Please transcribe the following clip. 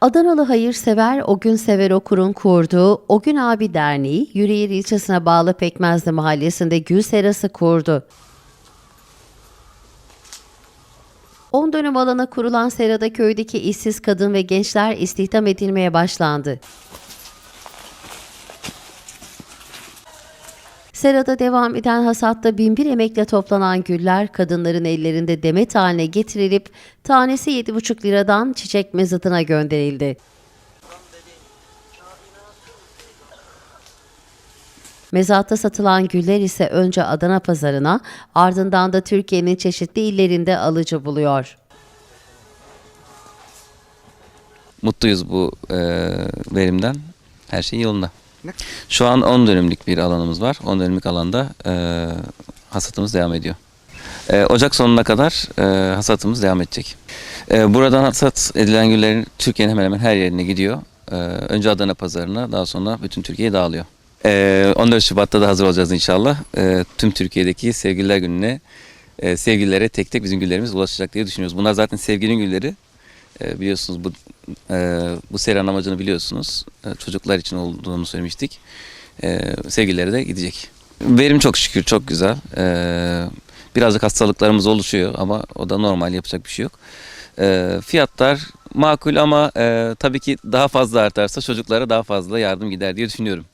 Adanalı hayırsever O Gün Sever Okur'un kurduğu O Gün Abi Derneği, Yüreğir ilçesine bağlı Pekmezli mahallesinde gül serası kurdu. 10 dönüm alana kurulan serada köydeki işsiz kadın ve gençler istihdam edilmeye başlandı. Serada devam eden hasatta binbir emekle toplanan güller kadınların ellerinde demet haline getirilip tanesi 7,5 liradan çiçek mezatına gönderildi. Mezatta satılan güller ise önce Adana pazarına ardından da Türkiye'nin çeşitli illerinde alıcı buluyor. Mutluyuz bu e, verimden. Her şey yolunda. Şu an 10 dönümlük bir alanımız var. 10 dönümlük alanda e, hasatımız devam ediyor. E, Ocak sonuna kadar e, hasatımız devam edecek. E, buradan hasat edilen güllerin Türkiye'nin hemen hemen her yerine gidiyor. E, önce Adana pazarına daha sonra bütün Türkiye'ye dağılıyor. E, 14 Şubat'ta da hazır olacağız inşallah. E, tüm Türkiye'deki sevgililer gününe e, sevgililere tek tek bizim güllerimiz ulaşacak diye düşünüyoruz. Bunlar zaten sevgilinin gülleri. E, biliyorsunuz bu e, bu serinin amacını biliyorsunuz. E, çocuklar için olduğunu söylemiştik. E, sevgililere de gidecek. Verim çok şükür çok güzel. E, birazcık hastalıklarımız oluşuyor ama o da normal yapacak bir şey yok. E, fiyatlar makul ama e, tabii ki daha fazla artarsa çocuklara daha fazla yardım gider diye düşünüyorum.